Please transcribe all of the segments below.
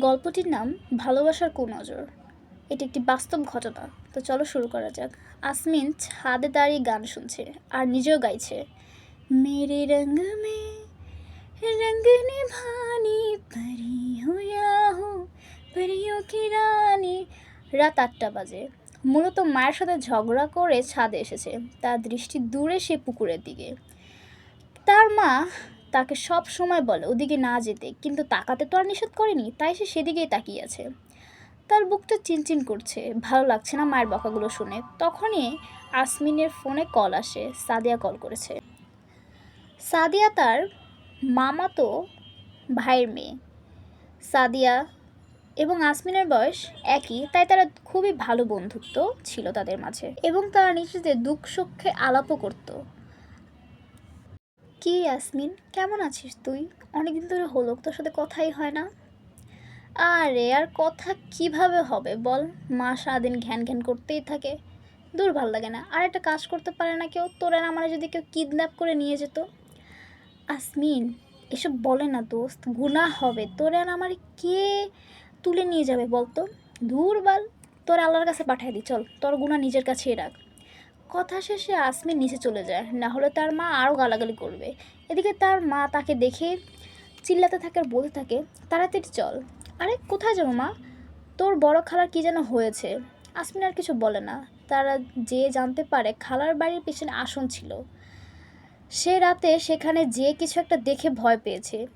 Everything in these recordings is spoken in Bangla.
গল্পটির নাম ভালোবাসার কুনজর। এটি একটি বাস্তব ঘটনা। তো চলো শুরু করা যাক। আসমিন ছাদে দাঁড়িয়ে গান শুনছে আর নিজেও গাইছে, মেরে রঙ মে রঙ্গ নিভানি পরি হো, পরিও কি রানী? রাত আটটা বাজে। মূলত মায়ের সাথে ঝগড়া করে ছাদে এসেছে। তার দৃষ্টি দূরে সে পুকুরের দিকে। তার মা তাকে সব সময় বলে, ওদিকে না যেতে। কিন্তু তাকাতে তো আর নিষেধ করেনি, তাই সে সেদিকেই তাকিয়ে আছে। তার বুকটা চিনচিন করছে, ভালো লাগছে না মায়ের বকাগুলো শুনে। তখনই আসমিনের ফোনে কল আসে, সাদিয়া কল করেছে। সাদিয়া তার মামাতো ভাইয়ের মেয়ে। সাদিয়া এবং আসমিনের বয়স একই, তাই তারা খুবই ভালো বন্ধুত্ব ছিল তাদের মাঝে। এবং তারা নিজেদের দুঃখ সুখে আলাপও করতো। কি ইয়াসমিন? কেমন আছিস তুই? অনেকদিন ধরে হলো, তোর সাথে কথাই হয় না। আরে, আর কথা কীভাবে হবে বল? মা সারাদিন ঘ্যান ঘ্যান করতেই থাকে। দূর ভালো লাগে না। আর একটা কাজ করতে পারে না কেউ। তোর আর আমার যদি কেউ কিডন্যাপ করে নিয়ে যেত। আসমিন, এসব বলে না দোস্ত, গুনাহ হবে। তোর আর আমার কে তুলে নিয়ে যাবে বলতো? ধুর বাল। তোর আল্লাহর কাছে পাঠিয়ে দি, চল। তোর গুণা নিজের কাছেই রাখ। কথা শেষে আসমিন নিচে চলে যায়। না হলে তার মা আরও গালাগালি করবে। এদিকে তার মা তাকে দেখে চিল্লাতে থাকে আর বলতে থাকে, তাড়াতাড়ি চল। আরে, কোথায় যাব মা? তোর বড় খালার কী যেন হয়েছে? আসমিন আর কিছু বলে না। তারা যে জানতে পারে খালার বাড়ির পেছনে আসন ছিল। সে রাতে সেখানে যে কিছু একটা দেখে ভয় পেয়েছে।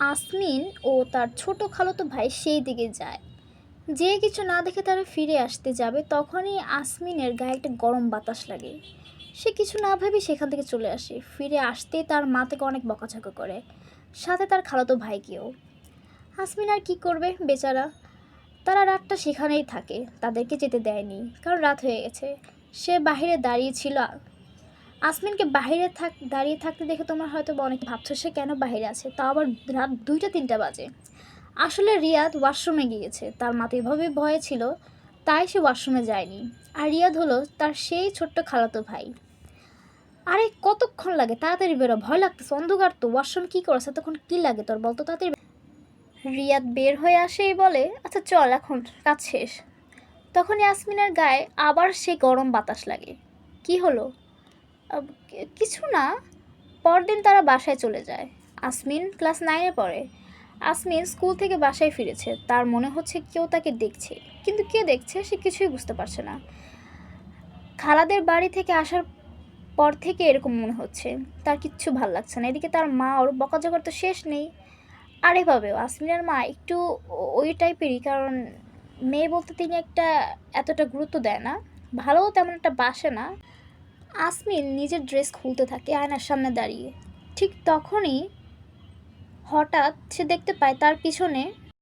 আসমিন ও তার ছোট খালাতো ভাই সেই দিকে যায়। যে কিছু না দেখে তারা ফিরে আসতে যাবে, তখনই আসমিনের গায়ে একটা গরম বাতাস লাগে। সে কিছু না ভেবে সেখান থেকে চলে আসে। ফিরে আসতেই তার মা থেকে অনেক বকাঝকা করে। সাথে তার খালাতো ভাইকেও। আসমিন আর কী করবে বেচারা? তারা রাতটা সেখানেই থাকে। তাদেরকে যেতে দেয়নি, কারণ রাত হয়ে গেছে। সে বাইরে দাঁড়িয়ে ছিল। আসমিনকে বাইরে থাক, দাঁড়িয়ে থাকতে দেখে তোমার হয়তো অনেক ভাবছ, সে কেন বাইরে আছে? তাও আবার রাত দুইটা, তিনটা বাজে। আসলে রিয়াদ ওয়াশরুমে গিয়েছে। তার মা তো এভাবে ভয়ে ছিল, তাই সে ওয়াশরুমে যায়নি। আর রিয়াদ হলো তার সেই ছোট্ট খালাতো ভাই। আরে, কতক্ষণ লাগে? তাড়াতাড়ি বেরো, ভয় লাগতেছে। অন্ধকার তো, ওয়াশরুম কী করেছে? তখন কী লাগে তোর বলতো? তাড়াতাড়ি রিয়াদ বের হয়ে আসেই বলে আচ্ছা চল এখন, কাজ শেষ। তখন ইয়াসমিনের গায়ে আবার সে গরম বাতাস লাগে। কি হলো? কিছু না। পরদিন তারা বাসায় চলে যায়। আসমিন ক্লাস নাইনে পড়ে। আসমিন স্কুল থেকে বাসায় ফিরেছে। তার মনে হচ্ছে কেউ তাকে দেখছে। কিন্তু কে দেখছে সে কিছুই বুঝতে পারছে না। খালাদের বাড়ি থেকে আসার পর থেকে এরকম মনে হচ্ছে। তার কিচ্ছু ভালো লাগছে না। এদিকে তার মা ওর বকাঝকার তো শেষ নেই। আর এভাবেও আসমিনের মা একটু ওই টাইপেরই। কারণ মেয়ে বলতে তিনি একটা এতটা গুরুত্ব দেয় না। ভালোও তেমন একটা বাসে না। আসমিন নিজের ড্রেস খুলতে থাকে আয়নার সামনে দাঁড়িয়ে। ঠিক তখনই হঠাৎ সে দেখতে পায় তার পিছনে